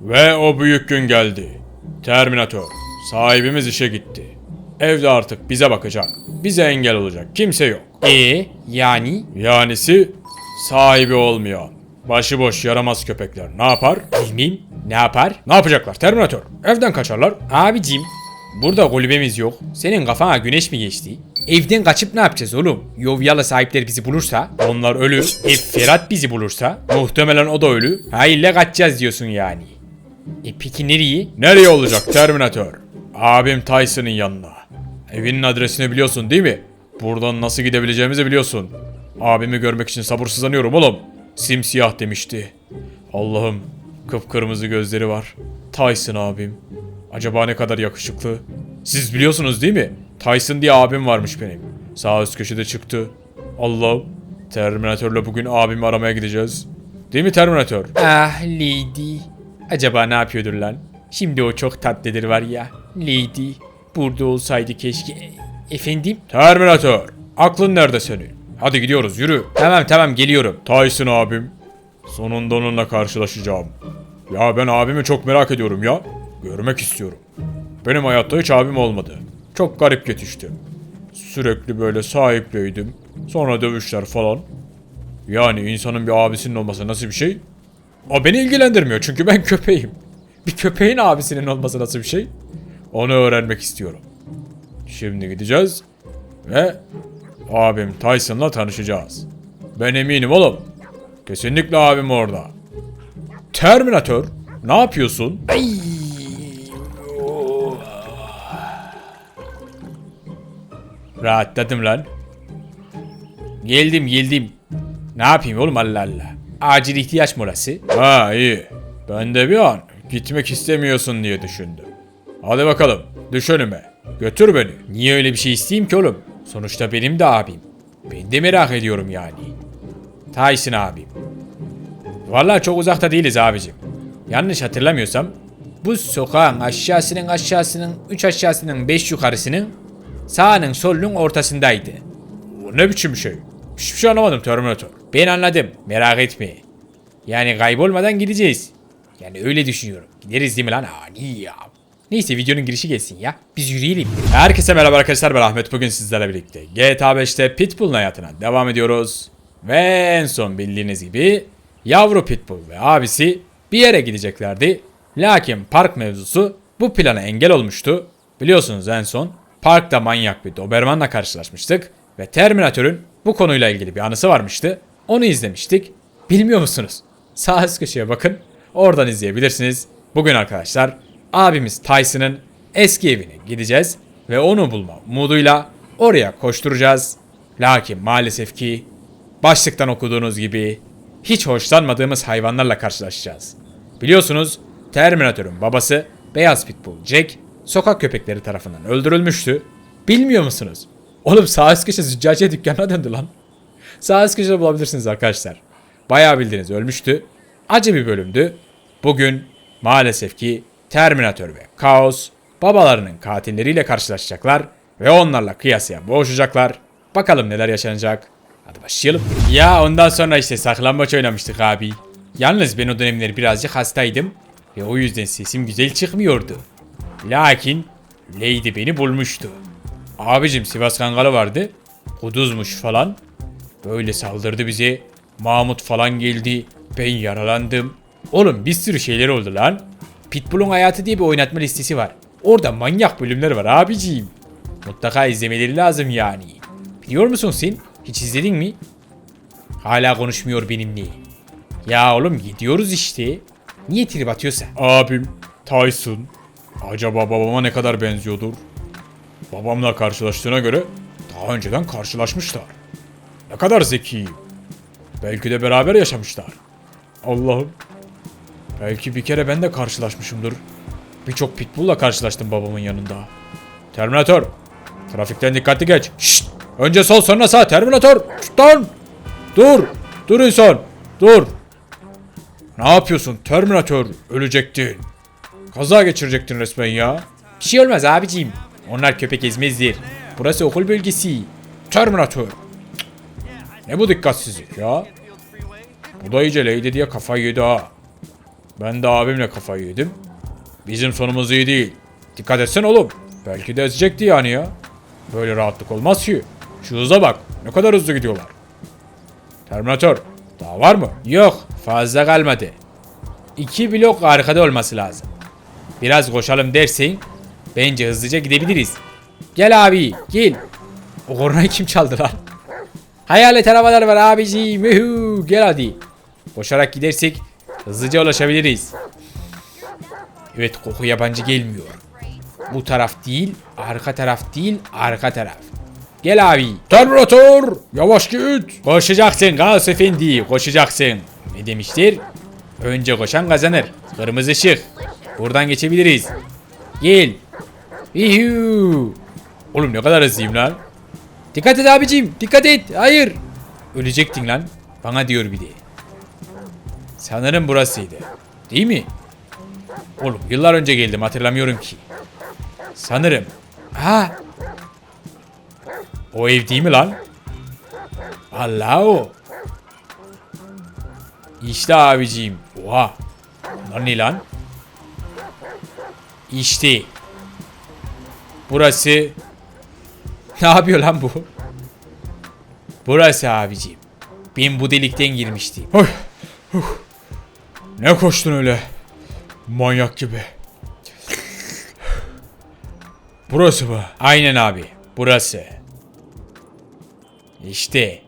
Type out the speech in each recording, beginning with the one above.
Ve o büyük gün geldi. Terminator. Sahibimiz işe gitti. Evde artık bize bakacak. Bize engel olacak. Kimse yok. E yani Yanisi sahibi olmayan. Başıboş yaramaz köpekler ne yapar? bilmem ne yapar? Ne yapacaklar Terminator? Evden kaçarlar. Abicim burada kulübemiz yok. Senin kafana güneş mi geçti? Evden kaçıp ne yapacağız oğlum? Yovyalı sahipler bizi bulursa? Onlar ölü. E Ferhat bizi bulursa? Muhtemelen o da ölü. Hayırla kaçacağız diyorsun yani. E peki nereye? Nereye olacak Terminator? Abim Tyson'ın yanına. Evinin adresini biliyorsun değil mi? Buradan nasıl gidebileceğimizi biliyorsun. Abimi görmek için sabırsızlanıyorum oğlum. Simsiyah demişti. Allah'ım kıpkırmızı gözleri var. Tyson abim. Acaba ne kadar yakışıklı? Siz biliyorsunuz değil mi? Tyson diye abim varmış benim. Sağ üst köşede çıktı. Allah'ım. Terminatörle bugün abimi aramaya gideceğiz. Değil mi Terminator? Ah Lady. Acaba ne yapıyordur lan? Şimdi o çok tatlıdır var ya. Lady. Burada olsaydı keşke. E, Efendim? Terminator. Aklın nerede senin? Hadi gidiyoruz yürü. Tamam tamam geliyorum. Tyson abim. Sonunda onunla karşılaşacağım. Ya ben abimi çok merak ediyorum ya. Görmek istiyorum. Benim hayatta hiç abim olmadı. Çok garip yetiştim. Sürekli böyle sahipliydim. Sonra dövüşler falan. Yani insanın bir abisinin olması nasıl bir şey? O beni ilgilendirmiyor çünkü ben köpeğim. Bir köpeğin abisinin olması nasıl bir şey? Onu öğrenmek istiyorum. Şimdi gideceğiz ve abim Tyson'la tanışacağız. Ben eminim oğlum. Kesinlikle abim orada. Terminator, ne yapıyorsun? Ay. Rahatladım lan. Geldim geldim. Ne yapayım oğlum Allah Allah. Acil ihtiyaç molası. Ha iyi. Ben de bir an gitmek istemiyorsun diye düşündüm. Hadi bakalım, düş önüme. Götür beni. Niye öyle bir şey isteyeyim ki oğlum? Sonuçta benim de abim. Ben de merak ediyorum yani. Tyson abim. Vallahi çok uzakta değiliz abicim. Yanlış hatırlamıyorsam bu sokağın aşağısının aşağısının üç aşağısının beş yukarısının sağının solunun ortasındaydı. Bu ne biçim şey? Hiçbir şey anlamadım Terminator. Ben anladım merak etme. Yani kaybolmadan gideceğiz. Yani öyle düşünüyorum. Gideriz değil mi lan? Ani ya. Neyse videonun girişi gelsin ya. Biz yürüyelim. Herkese merhaba arkadaşlar ben Ahmet bugün sizlerle birlikte GTA 5'te Pitbull'un hayatına devam ediyoruz. Ve en son bildiğiniz gibi yavru Pitbull ve abisi bir yere gideceklerdi. Lakin park mevzusu bu plana engel olmuştu. Biliyorsunuz en son parkta manyak bir Doberman'la karşılaşmıştık. Ve Terminator'ın bu konuyla ilgili bir anısı varmıştı. Onu izlemiştik. Bilmiyor musunuz? Sağ üst köşeye bakın. Oradan izleyebilirsiniz. Bugün arkadaşlar abimiz Tyson'ın eski evine gideceğiz ve onu bulma umuduyla oraya koşturacağız. Lakin maalesef ki başlıktan okuduğunuz gibi hiç hoşlanmadığımız hayvanlarla karşılaşacağız. Biliyorsunuz Terminator'ın babası Beyaz Pitbull Jack sokak köpekleri tarafından öldürülmüştü. Bilmiyor musunuz? Oğlum sağ üst köşe züccaciye dükkanına döndü lan. Sağ köşede bulabilirsiniz arkadaşlar. Bayağı bildiğiniz ölmüştü. Acı bir bölümdü. Bugün maalesef ki Terminator ve Kaos babalarının katilleriyle karşılaşacaklar ve onlarla kıyasıya boğuşacaklar. Bakalım neler yaşanacak. Hadi başlayalım. Ya ondan sonra işte saklambaç oynamıştık abi. Yalnız ben o dönemler birazcık hastaydım ve o yüzden sesim güzel çıkmıyordu. Lakin Lady beni bulmuştu. Abicim Sivas Kangalı vardı. Kuduzmuş falan. Böyle saldırdı bize. Mahmut falan geldi. Ben yaralandım. Oğlum bir sürü şeyler oldu lan. Pitbull'un Hayatı diye bir oynatma listesi var. Orada manyak bölümler var abiciğim. Mutlaka izlemeleri lazım yani. Biliyor musun sen? Hiç izledin mi? Hala konuşmuyor benimle. Ya oğlum gidiyoruz işte. Niye trip atıyorsa? Abim Tyson. Acaba babama ne kadar benziyordur? Babamla karşılaştığına göre daha önceden karşılaşmışlar. Ne kadar zeki. Belki de beraber yaşamışlar. Allah'ım. Belki bir kere ben de karşılaşmışımdır. Birçok pitbull'la karşılaştım babamın yanında. Terminator. Trafikten dikkatli geç. Şşt. Önce sol sonra sağ. Terminator. Lan. Dur. Dur insan. Dur. Ne yapıyorsun Terminator? Ölecektin. Kaza geçirecektin resmen ya. Bir şey olmaz abiciğim. Onlar köpek ezmezdir. Burası okul bölgesi. Terminator. Ne bu dikkatsizlik ya? Bu da iyice Lady diye kafayı yedi ha. Ben de abimle kafayı yedim. Bizim sonumuz iyi değil. Dikkat etsen oğlum. Belki de ezecekti yani ya. Böyle rahatlık olmaz ki. Şu hıza bak. Ne kadar hızlı gidiyorlar. Terminator. Daha var mı? Yok. Fazla kalmadı. İki blok arkada olması lazım. Biraz koşalım dersen bence hızlıca gidebiliriz. Gel abi gel. O kornayı kim çaldı lan? Hayalet arabalar var abiciğim. Yuhu. Gel hadi. Koşarak gidersek hızlıca ulaşabiliriz. Evet koku yabancı gelmiyor. Bu taraf değil, arka taraf değil, arka taraf. Gel abi. Terminator! Yavaş git. Koşacaksın Gauss Efendi, koşacaksın. Ne demiştir? Önce koşan kazanır. Kırmızı ışık. Buradan geçebiliriz. Gel. Yuhuu. Oğlum ne kadar hızlıyım lan. Dikkat et abicim, dikkat et. Hayır. Ölecektin lan. Bana diyor bir de. Sanırım burasıydı. Değil mi? Oğlum yıllar önce geldim hatırlamıyorum ki. Sanırım. Ha. O ev değil mi lan? Allah o. İşte abiciğim. Oha. Bunlar ne lan? İşte. Burası. Ne yapıyor lan bu? Burası abiciğim. Ben bu delikten girmiştim. Oy. Huh. Ne koştun öyle? Manyak gibi. Burası mı? Aynen abi. Burası. İşte.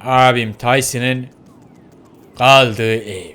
Abim Tyson'ın kaldığı ev.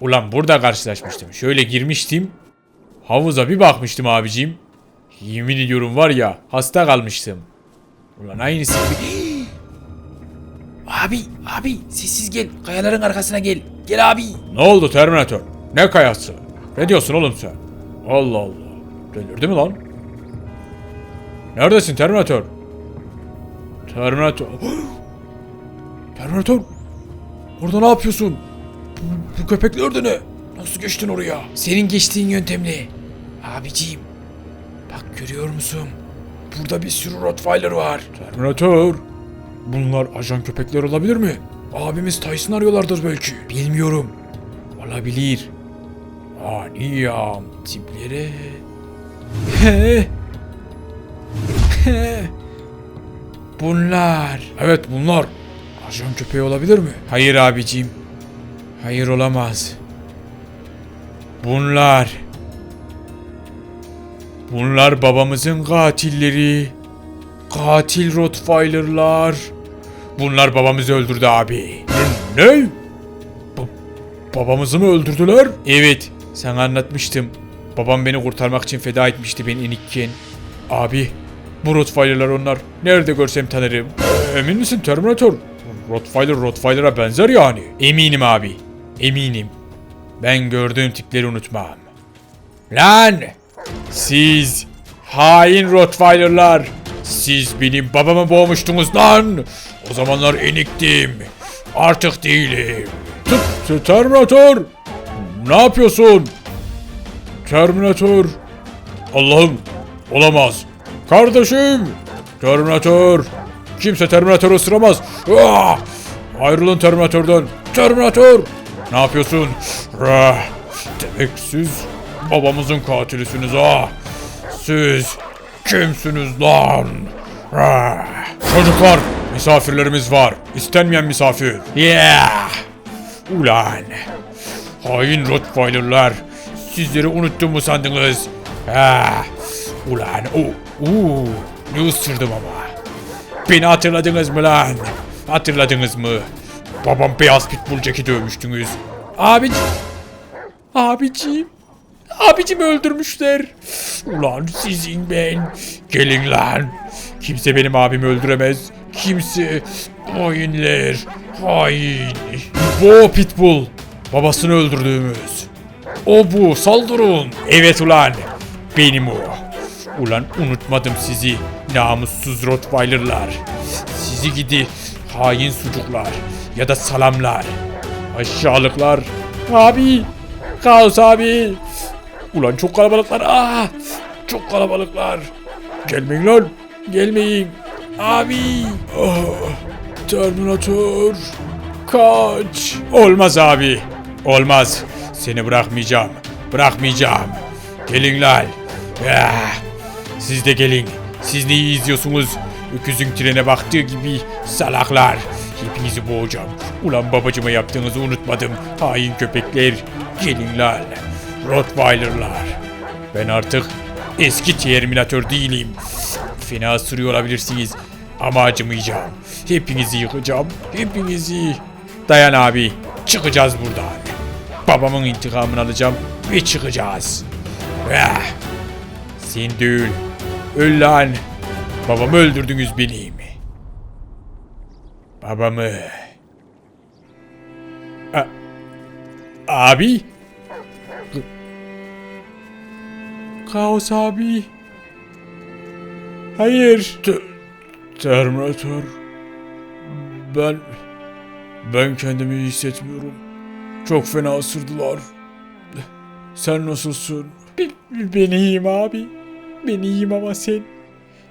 Ulan burada karşılaşmıştım. Şöyle girmiştim. Havuza bir bakmıştım abicim. Yemin ediyorum var ya hasta kalmıştım. Ulan aynısı gibi. Abi, abi sessiz gel. Kayaların arkasına gel. Gel abi. Ne oldu Terminator? Ne kayası? Ne diyorsun oğlum sen? Allah Allah. Delirdi mi lan? Neredesin Terminator? Terminator. Terminator. Orada ne yapıyorsun? Bu, bu köpekler de ne? Nasıl geçtin oraya? Senin geçtiğin yöntemle. Abiciğim. Bak görüyor musun? Burada bir sürü Rottweiler var. Terminator. Bunlar ajan köpekler olabilir mi? Abimiz Tyson arıyorlardır belki. Bilmiyorum. Olabilir. Ani ya tiplere. Bunlar. Evet bunlar. Ajan köpeği olabilir mi? Hayır abicim. Hayır olamaz. Bunlar. Bunlar babamızın katilleri. Katil Rottweiler'lar. Bunlar babamızı öldürdü abi. Ne? Ba- babamızı mı öldürdüler? Evet. Sana anlatmıştım. Babam beni kurtarmak için feda etmişti ben enikken. Abi. Bu Rottweiler'lar onlar. Nerede görsem tanırım. Ee, emin misin Terminator? Rottweiler Rottweiler'a benzer yani. Eminim abi. Eminim. Ben gördüğüm tipleri unutmam. Lan! Siz hain Rottweiler'lar. Siz benim babamı boğmuştunuz lan. O zamanlar eniktim. Artık değilim. T- Terminator! Ne yapıyorsun? Terminator! Allah'ım! Olamaz! Kardeşim! Terminator! Kimse Terminator'u ısıramaz. Ah! Ayrılın Terminator'dan. Terminator! Ne yapıyorsun? Ah! Demek siz babamızın katilisiniz ha. Siz kimsiniz lan? Çocuklar, misafirlerimiz var. İstenmeyen misafir. Yeah! Ulan! Hain Rottweiler'lar. Sizleri unuttum mu sandınız? Ah! Ulan, o, oo, ne ısırdım ama. Beni hatırladınız mı lan? Hatırladınız mı? Babam beyaz pitbull Jack'i dövmüştünüz. Abici... Abiciğim... Abicimi öldürmüşler. Ulan sizin ben. Gelin lan. Kimse benim abimi öldüremez. Kimse. Hainler. Hain. Bu Pitbull. Babasını öldürdüğümüz. O bu. Saldırın. Evet ulan. Benim o. Ulan unutmadım sizi. Namussuz Rottweiler'lar. Sizi gidi hain sucuklar. Ya da salamlar. Aşağılıklar. Abi. Kaos abi. Ulan çok kalabalıklar. Aa, çok kalabalıklar. Gelmeyin lan. Gelmeyin. Abi. Ah, Terminator. Kaç. Olmaz abi. Olmaz. Seni bırakmayacağım. Bırakmayacağım. Gelin lan. Ah, Siz de gelin. Siz neyi izliyorsunuz? Öküzün trene baktığı gibi salaklar. Hepinizi boğacağım. Ulan babacıma yaptığınızı unutmadım. Hain köpekler. Gelin lan. Rottweiler'lar. Ben artık eski Terminator değilim. Fena sürüyor olabilirsiniz. Ama acımayacağım. Hepinizi yıkacağım. Hepinizi. Dayan abi. Çıkacağız buradan. Babamın intikamını alacağım ve çıkacağız. Ah. Sen öl. Lan. Babamı öldürdünüz benim. Babamı. A- abi. Kaos abi. Hayır. T- Terminator. Ben... Ben kendimi iyi hissetmiyorum. Çok fena ısırdılar. Sen nasılsın? Ben iyiyim abi. Ben iyiyim ama sen...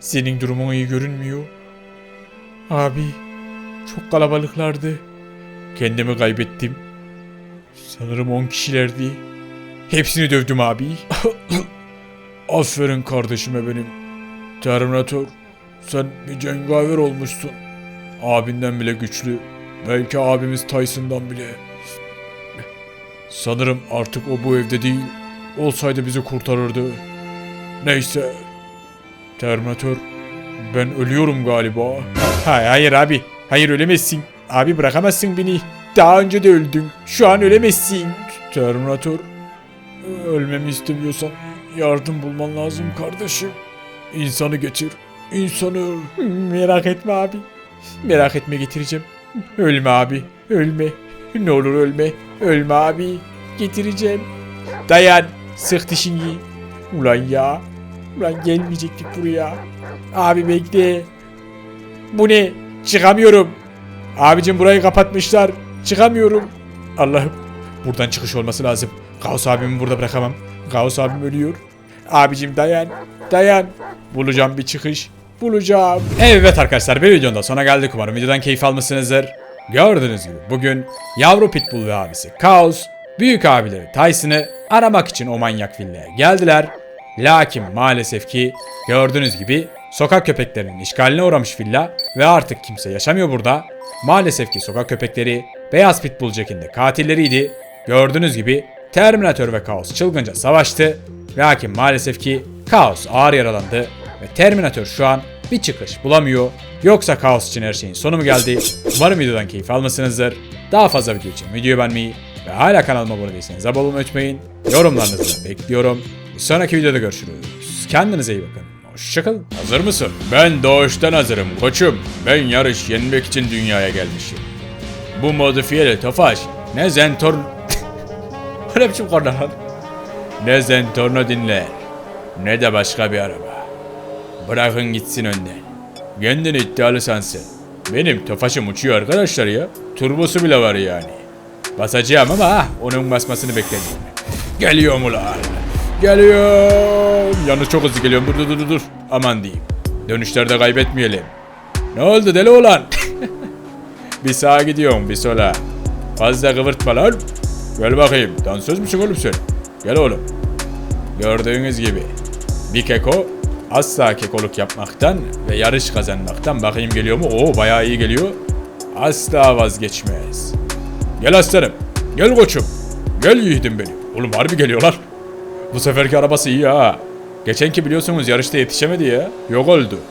Senin durumun iyi görünmüyor. Abi, çok kalabalıklardı. Kendimi kaybettim. Sanırım 10 kişilerdi. Hepsini dövdüm abi. Aferin kardeşime benim. Terminator, sen bir cengaver olmuşsun. Abinden bile güçlü. Belki abimiz Tyson'dan bile. Sanırım artık o bu evde değil. Olsaydı bizi kurtarırdı. Neyse. Terminator, ben ölüyorum galiba. Hayır, hayır abi. Hayır ölemezsin. Abi bırakamazsın beni. Daha önce de öldün. Şu an ölemezsin. Terminator, ölmemi istemiyorsan yardım bulman lazım kardeşim. İnsanı getir. İnsanı. Merak etme abi. Merak etme getireceğim. Ölme abi. Ölme. Ne olur ölme. Ölme abi. Getireceğim. Dayan. Sık dişini. Ulan ya. Ulan gelmeyecektik buraya. Abi bekle. Bu ne? Çıkamıyorum. Abicim burayı kapatmışlar. Çıkamıyorum. Allah'ım. Buradan çıkış olması lazım. Kaos abimi burada bırakamam. Kaos abim ölüyor. Abicim dayan. Dayan. Bulacağım bir çıkış. Bulacağım. Evet arkadaşlar bir videonun da sona geldik. Umarım videodan keyif almışsınızdır. Gördüğünüz gibi bugün yavru pitbull ve abisi Kaos büyük abileri Tyson'ı aramak için o manyak villaya geldiler. Lakin maalesef ki gördüğünüz gibi sokak köpeklerinin işgaline uğramış villa ve artık kimse yaşamıyor burada. Maalesef ki sokak köpekleri beyaz pitbull Jack'in de katilleriydi. Gördüğünüz gibi Terminator ve Kaos çılgınca savaştı. Lakin maalesef ki Kaos ağır yaralandı ve Terminator şu an bir çıkış bulamıyor. Yoksa Kaos için her şeyin sonu mu geldi? Umarım videodan keyif almışsınızdır. Daha fazla video için videoyu beğenmeyi ve hala kanalıma abone değilseniz abone olmayı unutmayın. Yorumlarınızı bekliyorum. Bir sonraki videoda görüşürüz. Kendinize iyi bakın. Hoşçakalın. Hazır mısın? Ben doğuştan hazırım koçum. Ben yarış yenmek için dünyaya gelmişim. Bu modifiyeli Tofaş ne Zentorn... ne biçim korna lan? Ne Zentorno dinler ne de başka bir araba. Bırakın gitsin önden. Kendini iddialı sansın. Benim Tofaş'ım uçuyor arkadaşlar ya. Turbosu bile var yani. Basacağım ama ah, onun basmasını bekledim. Geliyorum ulan. Geliyorum. Yalnız çok hızlı geliyorum. Dur dur dur dur. Aman diyeyim. Dönüşlerde kaybetmeyelim. Ne oldu deli ulan? bir sağa gidiyorum bir sola. Fazla kıvırtma lan. Gel bakayım. Dansöz müsün oğlum sen? Gel oğlum. Gördüğünüz gibi. Bir keko asla kekoluk yapmaktan ve yarış kazanmaktan bakayım geliyor mu? Oo bayağı iyi geliyor. Asla vazgeçmez. Gel aslanım. Gel koçum. Gel yiğidim benim. Oğlum harbi geliyorlar. Bu seferki arabası iyi ha. Geçenki biliyorsunuz yarışta yetişemedi ya. Yok oldu.